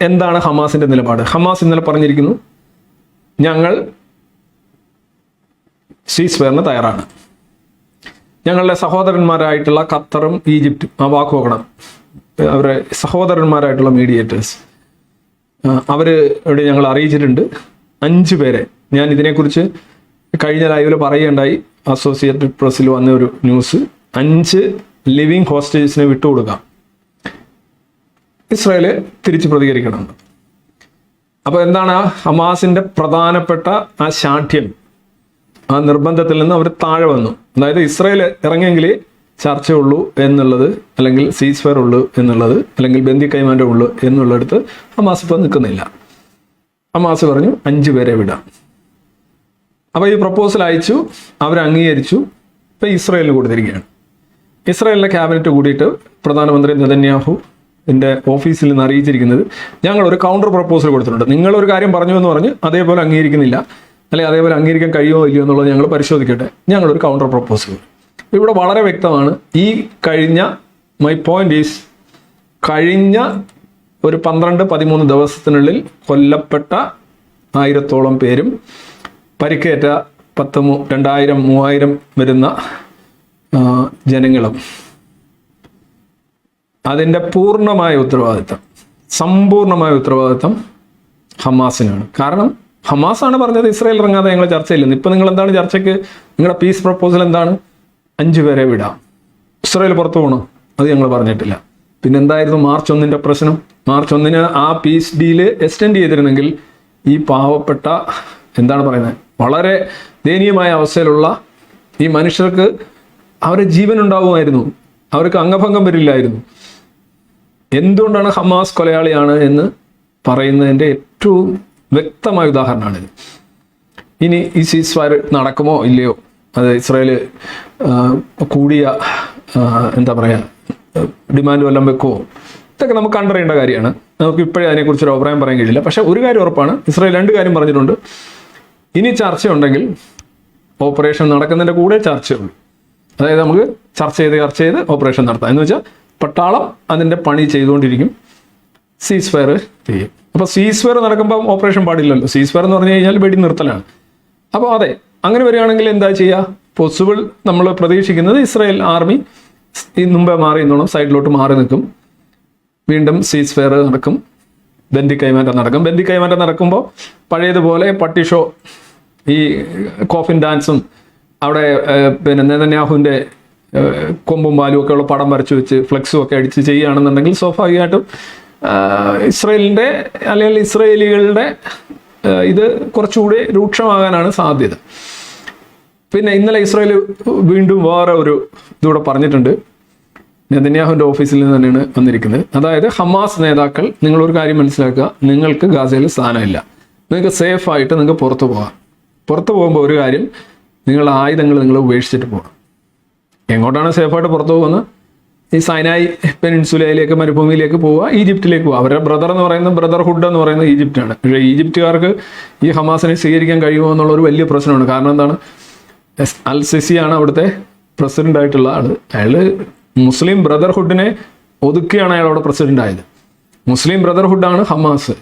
എന്താണ് ഹമാസിന്റെ നിലപാട്? ഹമാസ് ഇന്നലെ പറഞ്ഞിരിക്കുന്നു ഞങ്ങൾ സീസ് ഫെയറിന് തയ്യാറാണ്. ഞങ്ങളുടെ സഹോദരന്മാരായിട്ടുള്ള ഖത്തറും ഈജിപ്തും ആ വാക്ക് അവരെ സഹോദരന്മാരായിട്ടുള്ള മീഡിയേറ്റേഴ്സ് അവർ ഇവിടെ ഞങ്ങൾ അറിയിച്ചിട്ടുണ്ട്. അഞ്ച് പേരെ ഞാൻ ഇതിനെക്കുറിച്ച് കഴിഞ്ഞ ലൈവിൽ പറയുകയുണ്ടായി. അസോസിയേറ്റഡ് പ്രസ്സിൽ വന്ന ഒരു ന്യൂസ് അഞ്ച് ലിവിങ് ഹോസ്റ്റേജസിനെ വിട്ടുകൊടുക്കാം. ഇസ്രായേൽ തിരിച്ച് പ്രതികരിക്കണം. അപ്പോൾ എന്താണ് ഹമാസിന്റെ പ്രധാനപ്പെട്ട ആ ശാഠ്യം? ആ നിർബന്ധത്തിൽ നിന്ന് അവർ താഴെ വന്നു. അതായത് ഇസ്രായേൽ ഇറങ്ങിയെങ്കിൽ ചർച്ചയുള്ളൂ എന്നുള്ളത് അല്ലെങ്കിൽ സീസ് ഫയർ ഉള്ളൂ എന്നുള്ളത് അല്ലെങ്കിൽ ബന്ദി കൈമാറ്റം ഉള്ളൂ എന്നുള്ളിടത്ത് ഹമാസ് ഇപ്പം നിൽക്കുന്നില്ല. ഹമാസ് പറഞ്ഞു അഞ്ച് പേരെ വിടാം. അപ്പോൾ ഈ പ്രപ്പോസൽ അയച്ചു അവർ അംഗീകരിച്ചു ഇപ്പം ഇസ്രായേലിന് കൊടുത്തിരിക്കുകയാണ്. ഇസ്രായേലിന്റെ ക്യാബിനറ്റ് കൂടിയിട്ട് പ്രധാനമന്ത്രി നെതന്യാഹു എന്റെ ഓഫീസിൽ നിന്ന് അറിയിച്ചിരിക്കുന്നത് ഞങ്ങൾ ഒരു കൗണ്ടർ പ്രപ്പോസൽ കൊടുത്തിട്ടുണ്ട്. നിങ്ങളൊരു കാര്യം പറഞ്ഞു എന്ന് പറഞ്ഞ് അതേപോലെ അംഗീകരിക്കുന്നില്ല. അല്ലെങ്കിൽ അതേപോലെ അംഗീകരിക്കാൻ കഴിയുമോ ഇല്ലയോ എന്നുള്ളത് ഞങ്ങൾ പരിശോധിക്കട്ടെ. ഞങ്ങളൊരു കൗണ്ടർ പ്രപ്പോസൽ ഇവിടെ വളരെ വ്യക്തമാണ്. ഈ കഴിഞ്ഞ മൈ പോയിന്റ് ഈസ് കഴിഞ്ഞ ഒരു പന്ത്രണ്ട് പതിമൂന്ന് ദിവസത്തിനുള്ളിൽ കൊല്ലപ്പെട്ട ആയിരത്തോളം പേരും പരിക്കേറ്റ പത്ത് രണ്ടായിരം മൂവായിരം വരുന്ന ജനങ്ങളും അതിന്റെ പൂർണമായ ഉത്തരവാദിത്തം സമ്പൂർണമായ ഉത്തരവാദിത്തം ഹമാസിനാണ്. കാരണം ഹമാസാണ് പറഞ്ഞത് ഇസ്രായേൽ ഇറങ്ങാതെ ഞങ്ങൾ ചർച്ചയില്ലെന്ന്. ഇപ്പം നിങ്ങൾ എന്താണ് ചർച്ചയ്ക്ക് നിങ്ങളുടെ പീസ് പ്രപ്പോസൽ എന്താണ്? അഞ്ചു പേരെ വിടാം. ഇസ്രായേൽ പുറത്തു പോകണം അത് ഞങ്ങൾ പറഞ്ഞിട്ടില്ല. പിന്നെ എന്തായിരുന്നു മാർച്ച് ഒന്നിന്റെ പ്രശ്നം? മാർച്ച് ഒന്നിന് ആ പീസ് ഡീൽ എക്സ്റ്റെൻഡ് ചെയ്തിരുന്നെങ്കിൽ ഈ പാവപ്പെട്ട എന്താണ് പറയുന്നത്? വളരെ ദയനീയമായ അവസ്ഥയിലുള്ള ഈ മനുഷ്യർക്ക് അവരുടെ ജീവൻ ഉണ്ടാവുമായിരുന്നു. അവർക്ക് അംഗഭംഗം വരില്ലായിരുന്നു. എന്തുകൊണ്ടാണ് ഹമാസ് കൊലയാളിയാണ് എന്ന് പറയുന്നതിന്റെ ഏറ്റവും വ്യക്തമായ ഉദാഹരണമാണിത് ഇനി ഈ സീസ് ഫയർ നടക്കുമോ ഇല്ലയോ? അത് ഇസ്രായേൽ കൂടിയ എന്താ പറയുക ഡിമാൻഡ് വല്ലതും വെക്കുമോ ഇതൊക്കെ നമുക്ക് കണ്ടറിയേണ്ട കാര്യമാണ്. നമുക്ക് ഇപ്പോഴേ അതിനെക്കുറിച്ച് ഒരു അഭിപ്രായം പറയാൻ കഴിയില്ല. പക്ഷേ ഒരു കാര്യം ഉറപ്പാണ്. ഇസ്രായേൽ രണ്ട് കാര്യം പറഞ്ഞിട്ടുണ്ട്. ഇനി ചർച്ചയുണ്ടെങ്കിൽ ഓപ്പറേഷൻ നടക്കുന്നതിന്റെ കൂടെ ചർച്ചയുള്ളൂ. അതായത് നമുക്ക് ചർച്ച ചെയ്ത് ചർച്ച ചെയ്ത് ഓപ്പറേഷൻ നടത്താം. എന്ന് വെച്ചാൽ പട്ടാളം അതിന്റെ പണി ചെയ്തുകൊണ്ടിരിക്കും. സീസ് ഫയർ ചെയ്യും. അപ്പോൾ സീസ് ഫയർ നടക്കുമ്പോൾ ഓപ്പറേഷൻ പാടില്ലല്ലോ. സീസ് ഫയർ എന്ന് പറഞ്ഞു കഴിഞ്ഞാൽ വെടി നിർത്തലാണ്. അപ്പോൾ അതെ അങ്ങനെ വരികയാണെങ്കിൽ എന്താ ചെയ്യുക? പോസിബിൾ നമ്മൾ പ്രതീക്ഷിക്കുന്നത് ഇസ്രായേൽ ആർമി മുമ്പേ മാറി നിന്നോണം സൈഡിലോട്ട് മാറി നിൽക്കും. വീണ്ടും സീസ് ഫെയർ നടക്കും. ബന്ദി കൈമാറ്റം നടക്കും. ബന്ദി കൈമാറ്റം നടക്കുമ്പോൾ പഴയതുപോലെ പട്ടി ഷോ ഈ കോഫിൻ ഡാൻസും അവിടെ പിന്നെ നെതന്യാഹുവിന്റെ കൊമ്പും വാലും ഒക്കെ ഉള്ള പടം വരച്ചു വെച്ച് ഫ്ലെക്സും ഒക്കെ അടിച്ച് ചെയ്യുകയാണെന്നുണ്ടെങ്കിൽ സ്വാഭാവികമായിട്ടും ഇസ്രയേലിന്റെ അല്ലെങ്കിൽ ഇസ്രയേലികളുടെ ഇത് കുറച്ചുകൂടി രൂക്ഷമാകാനാണ് സാധ്യത. പിന്നെ ഇന്നലെ ഇസ്രയേൽ വീണ്ടും വേറെ ഒരു ഇതൂടെ പറഞ്ഞിട്ടുണ്ട്. നെതന്യാഹുവിന്റെ ഓഫീസിൽ നിന്ന് തന്നെയാണ് വന്നിരിക്കുന്നത്. അതായത് ഹമാസ് നേതാക്കൾ നിങ്ങളൊരു കാര്യം മനസ്സിലാക്കുക നിങ്ങൾക്ക് ഗാസയിൽ സ്ഥാനമില്ല. നിങ്ങൾക്ക് സേഫായിട്ട് നിങ്ങൾക്ക് പുറത്തു പോകാം. പുറത്തു പോകുമ്പോൾ ഒരു കാര്യം നിങ്ങളുടെ ആയുധങ്ങൾ നിങ്ങൾ ഉപേക്ഷിച്ചിട്ട് പോകാം. എങ്ങോട്ടാണ് സേഫായിട്ട് പുറത്തു പോകുന്നത്? ഈ സൈനായി പെനിൻസുലയിലേക്ക് മരുഭൂമിയിലേക്ക് പോവുക ഈജിപ്തിലേക്ക് പോവുക. അവരുടെ ബ്രദർ എന്ന് പറയുന്നത് ബ്രദർഹുഡ് എന്ന് പറയുന്നത് ഈജിപ്റ്റാണ്. പക്ഷേ ഈജിപ്തുകാർക്ക് ഈ ഹമാസിനെ സ്വീകരിക്കാൻ കഴിയുമോ എന്നുള്ള ഒരു വലിയ പ്രശ്നമാണ്. കാരണം എന്താണ്? അൽ സിസിയാണ് അവിടുത്തെ പ്രസിഡന്റ് ആയിട്ടുള്ള ആൾ. അയാൾ മുസ്ലിം ബ്രദർഹുഡിനെ ഒതുക്കിയാണ് അയാൾ അവിടെ പ്രസിഡന്റ് ആയത്. മുസ്ലിം ബ്രദർഹുഡാണ് ഹമാസ്.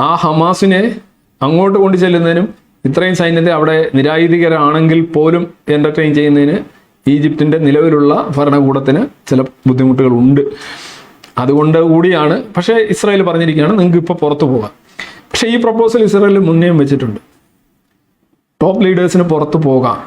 ആ ഹമാസിനെ അങ്ങോട്ട് കൊണ്ടു ചെല്ലുന്നതിനും ഇത്രയും സൈന്യത്തെ അവിടെ നിരായുധികരാണെങ്കിൽ പോലും എന്റർടൈൻ ചെയ്യുന്നതിന് ഈജിപ്തിന്റെ നിലവിലുള്ള ഭരണകൂടത്തിന് ചില ബുദ്ധിമുട്ടുകളുണ്ട്. അതുകൊണ്ട് കൂടിയാണ്. പക്ഷേ ഇസ്രായേൽ പറഞ്ഞിരിക്കുകയാണ് നിങ്ങൾക്ക് ഇപ്പോൾ പുറത്തു പോകാം. പക്ഷേ ഈ പ്രപ്പോസൽ ഇസ്രായേൽ മുന്നേയും വെച്ചിട്ടുണ്ട്. ടോപ്പ് ലീഡേഴ്സിന് പുറത്തു പോകാം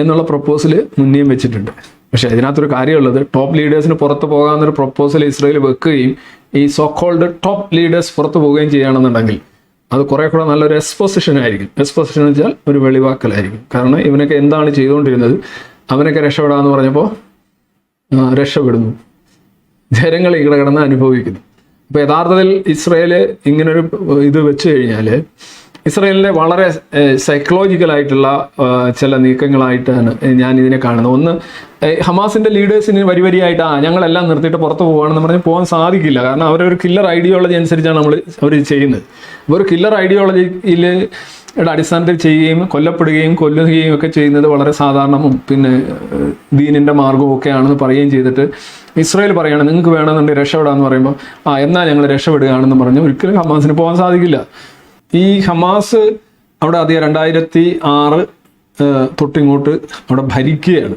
എന്നുള്ള പ്രപ്പോസൽ മുന്നേയും വെച്ചിട്ടുണ്ട്. പക്ഷേ അതിനകത്തൊരു കാര്യമുള്ളത് ടോപ്പ് ലീഡേഴ്സിന് പുറത്തു പോകാമെന്നൊരു പ്രപ്പോസൽ ഇസ്രായേൽ വെക്കുകയും ഈ സോക്കോൾഡ് ടോപ്പ് ലീഡേഴ്സ് പുറത്തു പോവുകയും ചെയ്യുകയാണെന്നുണ്ടെങ്കിൽ അത് കുറെ കൂടെ നല്ലൊരു എക്സ്പോസിഷൻ ആയിരിക്കും. എക്സ്പോസിഷൻ എന്ന് വെച്ചാൽ ഒരു വെളിവാക്കലായിരിക്കും. കാരണം ഇവനൊക്കെ എന്താണ് ചെയ്തുകൊണ്ടിരുന്നത്? അവനൊക്കെ രക്ഷപ്പെടാന്ന് പറഞ്ഞപ്പോൾ രക്ഷപ്പെടുന്നു. ജനങ്ങൾ ഇവിടെ കിടന്ന് അനുഭവിക്കുന്നു. അപ്പോൾ യഥാർത്ഥത്തിൽ ഇസ്രയേൽ ഇങ്ങനൊരു ഇത് വെച്ച് കഴിഞ്ഞാൽ ഇസ്രയേലിന്റെ വളരെ സൈക്കോളജിക്കൽ ആയിട്ടുള്ള ചില നീക്കങ്ങളായിട്ടാണ് ഞാൻ ഇതിനെ കാണുന്നത്. ഒന്ന് ഹമാസിന്റെ ലീഡേഴ്സിന് വരി വരിയായിട്ട് ആ ഞങ്ങളെല്ലാം നിർത്തിയിട്ട് പുറത്ത് പോകുകയാണെന്ന് പറഞ്ഞ് പോകാൻ സാധിക്കില്ല. കാരണം അവരൊരു കില്ലർ ഐഡിയോളജി അനുസരിച്ചാണ് നമ്മൾ അവർ ചെയ്യുന്നത്. ഒരു കില്ലർ ഐഡിയോളജിയിൽ അടിസ്ഥാനത്തിൽ ചെയ്യുകയും കൊല്ലപ്പെടുകയും കൊല്ലുകയും ഒക്കെ ചെയ്യുന്നത് വളരെ സാധാരണവും പിന്നെ ദീനിന്റെ മാർഗവും ഒക്കെയാണെന്ന് പറയുകയും ചെയ്തിട്ട് ഇസ്രായേൽ പറയുകയാണ് നിങ്ങൾക്ക് വേണമെന്നുണ്ടെങ്കിൽ രക്ഷപ്പെടാമെന്ന് പറയുമ്പോൾ ആ എന്നാൽ ഞങ്ങൾ രക്ഷപ്പെടുകയാണെന്ന് പറഞ്ഞ് ഒരിക്കലും ഹമാസിന് പോകാൻ സാധിക്കില്ല. ഈ ഹമാസ് അവിടെ അധികം രണ്ടായിരത്തി ആറ് തൊട്ടിങ്ങോട്ട് അവിടെ ഭരിക്കുകയാണ്.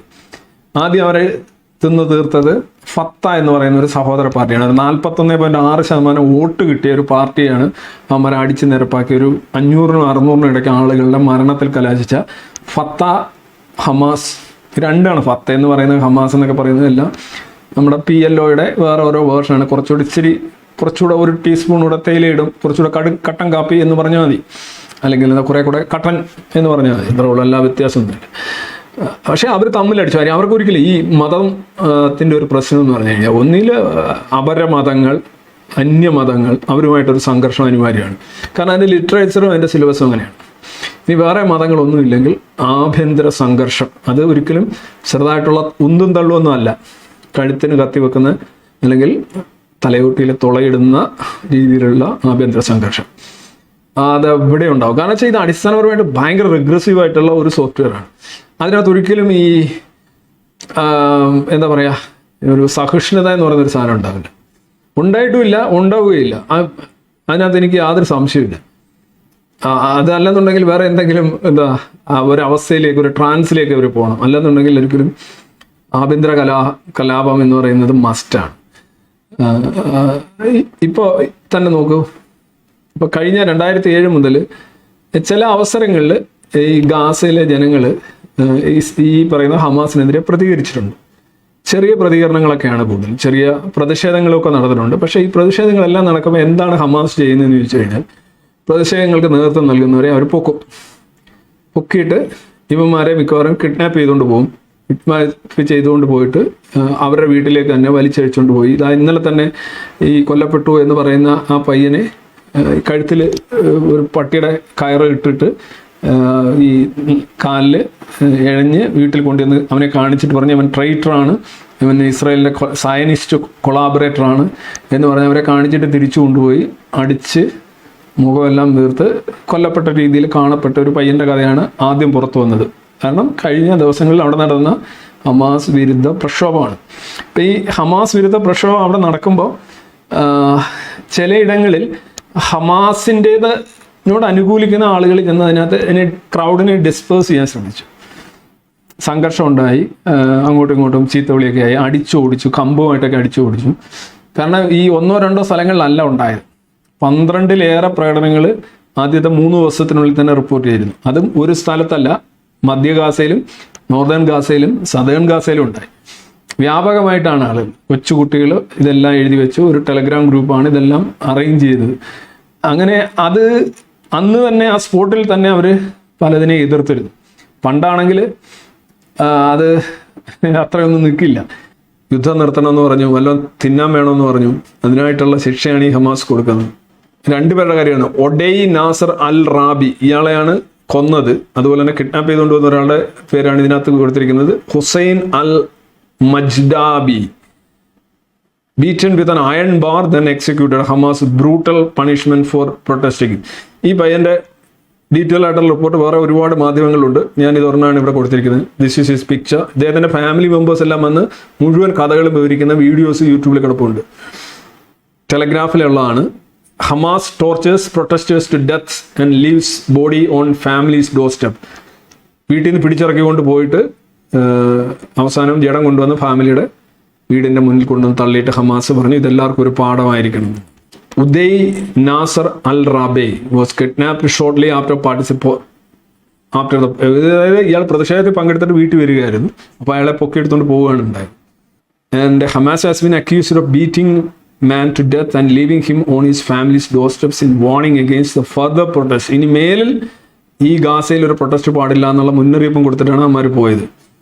ആദ്യം അവരെ തിന്ന് തീർത്തത് ഫത്ത എന്ന് പറയുന്ന ഒരു സഹോദര പാർട്ടിയാണ്. അത് നാൽപ്പത്തൊന്ന് പോയിന്റ് ആറ് ശതമാനം വോട്ട് കിട്ടിയ ഒരു പാർട്ടിയാണ് അവന്മാരെ അടിച്ചു നിരപ്പാക്കിയ ഒരു അഞ്ഞൂറിനും അറുന്നൂറിനും ഇടയ്ക്ക് ആളുകളുടെ മരണത്തിൽ കലാശിച്ച ഫത്ത ഹമാസ്. രണ്ടാണ് ഫത്ത എന്ന് പറയുന്നത്. ഹമാസ് എന്നൊക്കെ പറയുന്നതെല്ലാം നമ്മുടെ പി എൽ ഒയുടെ വേറെ ഓരോ വേർഷനാണ്. കുറച്ചുകൂടി ഇച്ചിരി കുറച്ചുകൂടെ ഒരു ടീസ്പൂൺ കൂടെ തേയിലയിടും കുറച്ചുകൂടെ കടു കട്ടൻ കാപ്പി എന്ന് പറഞ്ഞാൽ മതി. അല്ലെങ്കിൽ എന്താ കുറേ കൂടെ കട്ടൻ എന്ന് പറഞ്ഞാൽ മതി. ഇത്ര ഉള്ള എല്ലാ വ്യത്യാസമൊന്നുമില്ല പക്ഷേ അവർ തമ്മിലടിച്ചു. കാര്യം അവർക്ക് ഒരിക്കലും ഈ മതത്തിന്റെ ഒരു പ്രശ്നം എന്ന് പറഞ്ഞു കഴിഞ്ഞാൽ ഒന്നിൽ അപരമതങ്ങൾ അന്യമതങ്ങൾ അവരുമായിട്ടൊരു സംഘർഷം അനിവാര്യമാണ്. കാരണം അതിന്റെ ലിറ്ററേച്ചറും അതിന്റെ സിലബസും അങ്ങനെയാണ്. ഇനി വേറെ മതങ്ങളൊന്നുമില്ലെങ്കിൽ ആഭ്യന്തര സംഘർഷം. അത് ഒരിക്കലും ചെറുതായിട്ടുള്ള ഉന്തും തള്ളുമൊന്നും അല്ല. കഴുത്തിന് കത്തി വെക്കുന്ന അല്ലെങ്കിൽ തലയോട്ടിയിൽ തുളയിടുന്ന രീതിയിലുള്ള ആഭ്യന്തര സംഘർഷം. അത് ഇവിടെ ഉണ്ടാവും? കാരണം വെച്ചാൽ ഇത് അടിസ്ഥാനപരമായിട്ട് ഭയങ്കര റിഗ്രസീവ് ആയിട്ടുള്ള ഒരു സോഫ്റ്റ്വെയർ ആണ്. അതിനകത്ത് ഒരിക്കലും ഈ എന്താ പറയുക ഒരു സഹിഷ്ണുത എന്ന് പറയുന്ന ഒരു സാധനം ഉണ്ടാവില്ല. ഉണ്ടായിട്ടുമില്ല ഉണ്ടാവുകയില്ല. അതിനകത്ത് എനിക്ക് യാതൊരു സംശയമില്ല അതല്ലെന്നുണ്ടെങ്കിൽ വേറെ എന്തെങ്കിലും എന്താ ഒരു അവസ്ഥയിലേക്ക് ഒരു ട്രാൻസിലേക്ക് അവർ പോകണം. അല്ലെന്നുണ്ടെങ്കിൽ ഒരിക്കലും ആഭ്യന്തര കലാ കലാപം എന്ന് പറയുന്നത് മസ്റ്റാണ് ഇപ്പോൾ തന്നെ നോക്കൂ. ഇപ്പോൾ കഴിഞ്ഞ രണ്ടായിരത്തി ഏഴ് മുതൽ ചില അവസരങ്ങളിൽ ഈ ഗാസയിലെ ജനങ്ങൾ ഈ പറയുന്ന ഹമാസിനെതിരെ പ്രതികരിച്ചിട്ടുണ്ട്. ചെറിയ പ്രതികരണങ്ങളൊക്കെയാണ് കൂടുതൽ ചെറിയ പ്രതിഷേധങ്ങളൊക്കെ നടന്നിട്ടുണ്ട്. പക്ഷേ ഈ പ്രതിഷേധങ്ങളെല്ലാം നടക്കുമ്പോൾ എന്താണ് ഹമാസ് ചെയ്യുന്നതെന്ന് ചോദിച്ചു കഴിഞ്ഞാൽ പ്രതിഷേധങ്ങൾക്ക് നേതൃത്വം നൽകുന്നവരെ അവർ പൊക്കും. പൊക്കിയിട്ട് ഇവന്മാരെ മിക്കവാറും കിഡ്നാപ്പ് ചെയ്തുകൊണ്ട് പോകും. കിഡ്നാപ്പ് ചെയ്തുകൊണ്ട് പോയിട്ട് അവരുടെ വീട്ടിലേക്ക് തന്നെ വലിച്ചഴിച്ചുകൊണ്ട് പോയി. ഇതാ ഇന്നലെ തന്നെ ഈ കൊല്ലപ്പെട്ടു എന്ന് പറയുന്ന ആ പയ്യനെ കഴുത്തിൽ ഒരു പട്ടിയുടെ കയറ് ഇട്ടിട്ട് ഈ കാലിൽ ഇഴഞ്ഞ് വീട്ടിൽ കൊണ്ടുവന്ന് അവനെ കാണിച്ചിട്ട് പറഞ്ഞ് അവൻ ട്രൈറ്ററാണ് ഇവൻ ഇസ്രായേലിന്റെ സയനിസ്റ്റ് കൊളാബറേറ്ററാണ് എന്ന് പറഞ്ഞ് അവരെ കാണിച്ചിട്ട് തിരിച്ചു കൊണ്ടുപോയി. അടിച്ച് മുഖമെല്ലാം തീർത്ത് കൊല്ലപ്പെട്ട രീതിയിൽ കാണപ്പെട്ട ഒരു പയ്യന്റെ കഥയാണ് ആദ്യം പുറത്തു വന്നത്. കാരണം കഴിഞ്ഞ ദിവസങ്ങളിൽ അവിടെ നടന്ന ഹമാസ് വിരുദ്ധ പ്രക്ഷോഭമാണ്. ഇപ്പം ഈ ഹമാസ് വിരുദ്ധ പ്രക്ഷോഭം അവിടെ നടക്കുമ്പോൾ ചിലയിടങ്ങളിൽ ഹമാസിന്റേതിനോട് അനുകൂലിക്കുന്ന ആളുകൾ ചെന്ന് അതിനകത്ത് അതിനെ ക്രൗഡിനെ ഡിസ്പേഴ്സ് ചെയ്യാൻ ശ്രമിച്ചു. സംഘർഷം ഉണ്ടായി അങ്ങോട്ടും ഇങ്ങോട്ടും ചീത്തവിളിയൊക്കെ ആയി അടിച്ചു ഓടിച്ചു കമ്പുമായിട്ടൊക്കെ അടിച്ചു ഓടിച്ചു. കാരണം ഈ ഒന്നോ രണ്ടോ സ്ഥലങ്ങളിലല്ല ഉണ്ടായത്. പന്ത്രണ്ടിലേറെ പ്രകടനങ്ങൾ ആദ്യത്തെ മൂന്ന് ദിവസത്തിനുള്ളിൽ തന്നെ റിപ്പോർട്ട് ചെയ്തിരുന്നു. അതും ഒരു സ്ഥലത്തല്ല മധ്യ ഗാസയിലും നോർദേൺ ഗാസയിലും സദേൺ ഗാസയിലും ഉണ്ടായി. വ്യാപകമായിട്ടാണ് ആളുകൾ. കൊച്ചുകുട്ടികൾ ഇതെല്ലാം എഴുതി വെച്ചു. ഒരു ടെലഗ്രാം ഗ്രൂപ്പാണ് ഇതെല്ലാം അറേഞ്ച് ചെയ്തത്. അങ്ങനെ അത് അന്ന് തന്നെ ആ സ്പോട്ടിൽ തന്നെ അവർ പലതിനെ എതിർത്തിരുന്നു. പണ്ടാണെങ്കിൽ അത് അത്രയൊന്നും നിൽക്കില്ല. യുദ്ധം നിർത്തണമെന്ന് പറഞ്ഞു വല്ലതും തിന്നാൻ വേണമെന്ന് പറഞ്ഞു. അതിനായിട്ടുള്ള ശിക്ഷയാണ് ഈ ഹമാസ് കൊടുക്കുന്നത്. രണ്ടുപേരുടെ കാര്യമാണ്. ഒഡെയ് നാസർ അൽ റാബി ഇയാളെയാണ് കൊന്നത് അതുപോലെ തന്നെ കിഡ്നാപ്പ് ചെയ്തുകൊണ്ട് വന്ന ഒരാളുടെ പേരാണ് ഇതിനകത്ത് കൊടുത്തിരിക്കുന്നത് Hussein al Majdabi beaten with an iron bar then executed Hamas brutal punishment for protesting ഈ പയ്യന്റെ ഡീറ്റെയിൽ ആയിട്ടുള്ള റിപ്പോർട്ട് വേറെ ഒരുപാട് മാധ്യമങ്ങളുണ്ട് ഞാൻ ഇത് ഒരെണ്ണമാണ് ഇവിടെ കൊടുത്തിരിക്കുന്നത്. ദിസ് ഇസ് ഹിസ് പിക്ചർ ഇദ്ദേഹത്തിന്റെ ഫാമിലി മെമ്പേഴ്സ് എല്ലാം വന്ന് മുഴുവൻ കഥകളും വിവരിക്കുന്ന വീഡിയോസ് യൂട്യൂബിൽ കിടപ്പുണ്ട്. ടെലഗ്രാഫിലുള്ളതാണ് Hamas tortures protesters to death and leaves body on family's doorstep വീട്ടിൽ നിന്ന് പിടിച്ചിറക്കിക്കൊണ്ട് പോയിട്ട് അവസാനം ജഡം കൊണ്ടുവന്ന് ഫാമിലിയുടെ വീടിന്റെ മുന്നിൽ കൊണ്ടുവന്ന് തള്ളിയിട്ട് ഹമാസ് പറഞ്ഞു ഇതെല്ലാവർക്കും ഒരു പാഠമായിരിക്കണം. Uday Nasser Al Rabe was kidnapped shortly after participating after the അതായത് ഇയാൾ പ്രതിഷേധത്തിൽ പങ്കെടുത്തിട്ട് വീട്ടിൽ വരികയായിരുന്നു. അപ്പോൾ അയാളെ പൊക്കിയെടുത്തുകൊണ്ട് പോവുകയാണ് ഉണ്ടായത്. And Hamas has been accused of beating man to death and leaving him on his family's doorsteps in warning against the further protest ഇനി മേലിൽ ഈ ഗാസയിൽ ഒരു പ്രൊട്ടസ്റ്റ് പാടില്ല എന്നുള്ള മുന്നറിയിപ്പും കൊടുത്തിട്ടാണ് അമ്മമാർ പോയത്.